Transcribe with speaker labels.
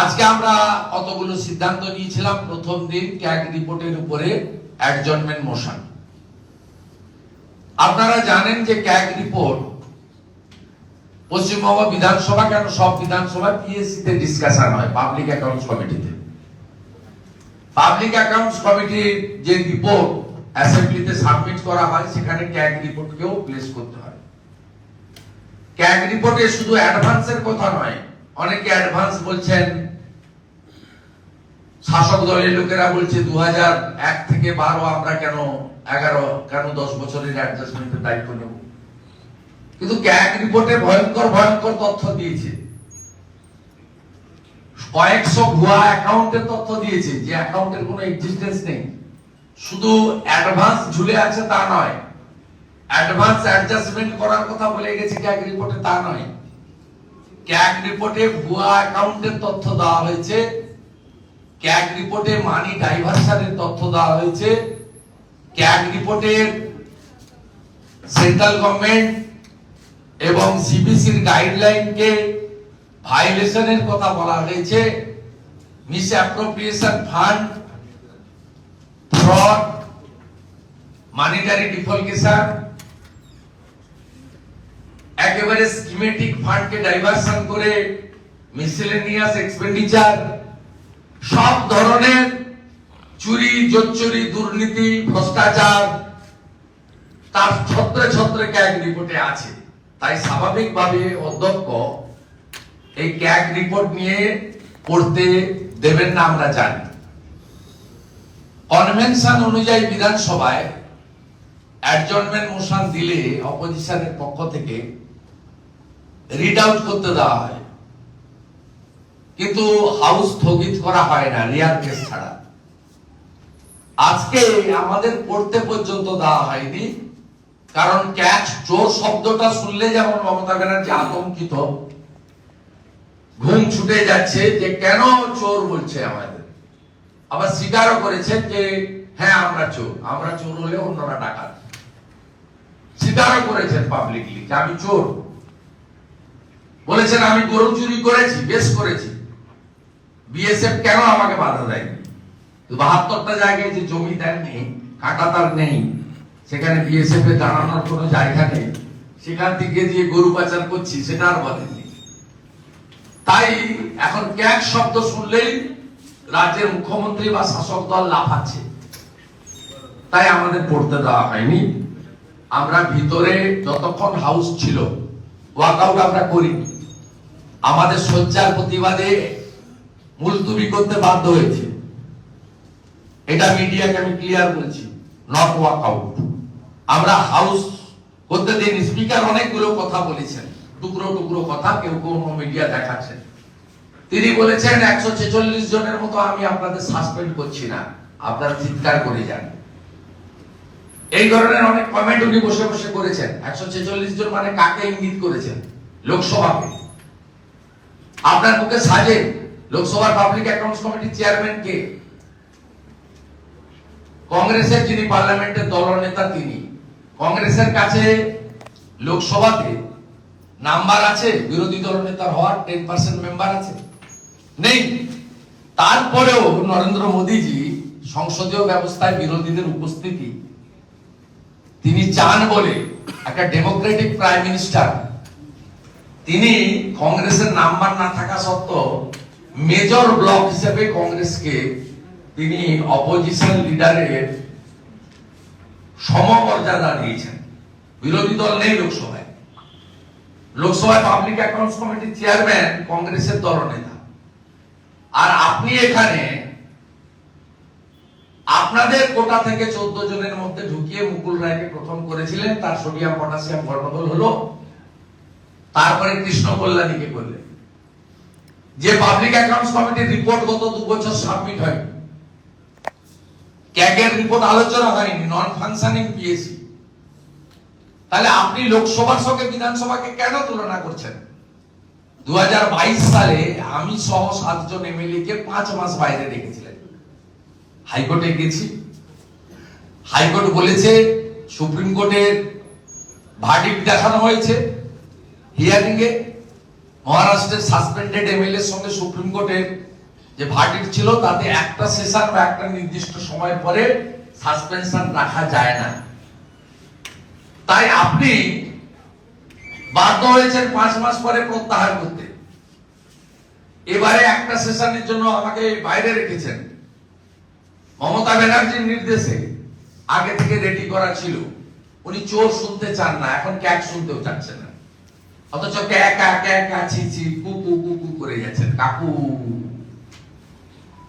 Speaker 1: আজকে আমরা কতগুলো সিদ্ধান্ত নিয়েছিলাম? প্রথম দিন ক্যাগ রিপোর্টের উপরে অ্যাডজনমেন্ট মোশন। আপনারা জানেন যে ক্যাগ রিপোর্ট পশ্চিমবঙ্গ বিধানসভা কেন সব বিধানসভা পিএসসি তে ডিসকাশন হয়? পাবলিক অ্যাকাউন্টস কমিটিতে পাবলিক অ্যাকাউন্টস কমিটির যে রিপোর্ট অ্যাসেম্বলিতে সাবমিট করা হয়, সেখানে ক্যাগ রিপোর্টকেও প্লেস করতে হয়। ক্যাগ রিপোর্টে শুধু অ্যাডভান্সের কথা নয় অনেকে অ্যাডভান্স বলছেন, শাসক দলের লোকেরা বলছে দু এক থেকে বারো আমরা কেন এগারো, কেন দশ বছরের অ্যাডজাস্টমেন্টের দায়িত্ব নেব? কিন্তু ক্যাগ রিপোর্টে ভয়ঙ্কর ভয়ঙ্কর তথ্য দিয়েছে। কয়েকশো ভুয়া অ্যাকাউন্টের তথ্য দিয়েছে, যে অ্যাকাউন্টের কোনো এক্সিস্টেন্স নেই। শুধু অ্যাডভান্স ঝুলে আছে তা নয় অ্যাডভান্স অ্যাডজাস্টমেন্ট করার কথা বলে গেছে ক্যাগ রিপোর্টে তা নয়। ক্যাগ রিপোর্টে ভুয়া অ্যাকাউন্টের তথ্য দেওয়া হয়েছে। ক্যাগ রিপোর্টে মানি ডাইভারশনের তথ্য দেওয়া হয়েছে। ক্যাগ রিপোর্টের সেন্ট্রাল গভর্নমেন্ট এবং সিবিসির গাইডলাইনকে ভাইলেশনের কথা বলা হয়েছে। Misappropriation fund fraud monetary defalcation একেবারে স্কিমেটিক ফান্ডকে ডাইভারশন করে মিসেলেনিয়াস এক্সপেন্ডিচার সব ধরনের চুরি, জোচ্চুরি, দুর্নীতি, ভ্রষ্টাচার, তার ছত্রে ছত্রে ক্যাগ রিপোর্টে আছে। তাই স্বাভাবিকভাবে অধ্যক্ষ এই ক্যাগ রিপোর্ট নিয়ে পড়তে দেবেন না আমরা জানি। কনভেনশন অনুযায়ী বিধানসভায় অ্যাডজনমেন্ট মোশন দিলে অপোজিশনের পক্ষ থেকে রিড আউট করতে দেওয়া হয় কিন্তু হাউস স্থগিত করা হয় না রিয়ার কেস ছাড়া। আজকে আমাদের পড়তে পর্যন্ত দেওয়া হয়নি, কারণ ক্যাচ চোর শব্দটা শুনলে যেমন মমতা ব্যানার্জি আতঙ্কিত, ঘুম ছুটে যাচ্ছে যে কেন চোর বলছে আমাদের। আবার স্বীকারও করেছেন যে হ্যাঁ আমরা চোর। আমরা চোর হলে অন্যরা ডাকাত। স্বীকারও করেছেন পাবলিকলি যে আমি চোর। বলেছেন, আমি গরু চুরি করেছি, বেশ করেছি। বিএসএফ কেন আমাকে বাধা দেয়নি? বাহাত্তরটা জায়গায় যে জমি দেননি কাটা তার নেই, সেখানে বিএসএফ এ দাঁড়ানোর কোনো জায়গা নেই, সেখান থেকে যে গরু পাচার করছি, সেটা আর বলেননি। তাই এখন ক্যাক শব্দ শুনলেই রাজ্যের মুখ্যমন্ত্রী বা শাসক দল লাফাচ্ছে। তাই আমাদের পড়তে দেওয়া হয়নি। আমরা ভিতরে যতক্ষণ হাউস ছিল ওয়াকআউট আমরা করি আমাদের শয্যার প্রতিবাদে মুলতুবি করতে বাধ্য হয়েছে। এটা মিডিয়াকে আমি ক্লিয়ার বলছি নট ওয়াকআউট আমরা হাউস করতে দিন স্পিকার অনেকগুলো কথা বলেছেন, টুকরো টুকরো কথা, কেউ কেউ মিডিয়া দেখাচ্ছেন। তিনি বলেছেন, একশো ছেচল্লিশ জনের মতো আমি আপনাদের সাসপেন্ড করছি না। আপনারা চিৎকার করে যান। এই ধরনের অনেক কমেন্ট উনি বসে বসে করেছেন। একশো ছেচল্লিশ জন মানে কাকে ইঙ্গিত করেছেন? লোকসভাকে। আপনার মুখে সাজে লোকসভার পাবলিক অ্যাকাউন্টস কমিটির চেয়ারম্যান কে কংগ্রেসের যিনি পার্লামেন্টের দলনেতা তিনি, কংগ্রেসের কাছে লোকসভাতে নাম্বার আছে, বিরোধী দলনেতার হওয়ার টেন পার্সেন্ট মেম্বার আছে? নেই। তারপরেও নরেন্দ্র মোদীজি সংসদীয় ব্যবস্থায় বিরোধীদের উপস্থিতি, তিনি চান বলে একটা ডেমোক্রেটিক প্রাইম মিনিস্টার তিনি কংগ্রেসের নাম্বার না থাকা সত্ত্বেও মেজর ব্লক হিসেবে কংগ্রেসকে তিনি অপোজিশন লিডারের সমমর্যাদা দিয়েছেন। বিরোধী দল নেই লোকসভায়। লোকসভায় পাবলিক অ্যাকাউন্টস কমিটির চেয়ারম্যান কংগ্রেসের দলনেতা। আর আপনি এখানে আপনাদের কোটা থেকে চোদ্দ জনের মধ্যে ঢুকিয়ে মুকুল রায়কে প্রথম করেছিলেন, তার সোডিয়াম পটাশিয়াম গন্ডগোল হলো তারপরে কৃষ্ণ কল্যাণীকে করলেন। যে পাবলিক অ্যাকাউন্টস কমিটির রিপোর্ট গত দু বছর সাবমিট হয়নি। ক্যাগের রিপোর্ট আলোচনা হয়নি নন ফাংশনিং পিএসি তাহলে আপনি লোকসভার সঙ্গে বিধানসভাকে কেন তুলনা করছেন? দু হাজার বাইশ সালে আমি সহ সাতজন এমএলএ কে পাঁচ মাস বাইরে রেখেছিলেন। হাইকোর্টে গেছি। হাইকোর্ট বলেছে, সুপ্রিম কোর্টের ভার্ডিক্ট দেখানো হয়েছে। হিয়ারিং এ মহারাষ্ট্রের সাসপেন্ডেড এমএলএ সঙ্গে সুপ্রিম কোর্টের যে ভার্ডিক্ট ছিল, তাতে একটা সেশন বা একটা নির্দিষ্ট সময় পরে সাসপেনশন রাখা যায় না। তাই আপনি বাধ্য হয়েছেন পাঁচ মাস পরে প্রত্যাহার করতে। এবারে একটা সেশনের জন্য আমাকে বাইরে রেখেছেন। মমতা ব্যানার্জির নির্দেশে আগে থেকে রেডি করা ছিল। উনি চোর শুনতে চান না, এখন ক্যাক শুনতেও চাচ্ছেন না। অথচ ক্যা ক্যা ক্যা ক্যা ছি ছি কু কু কু কু করে যাচ্ছেন। কাকু।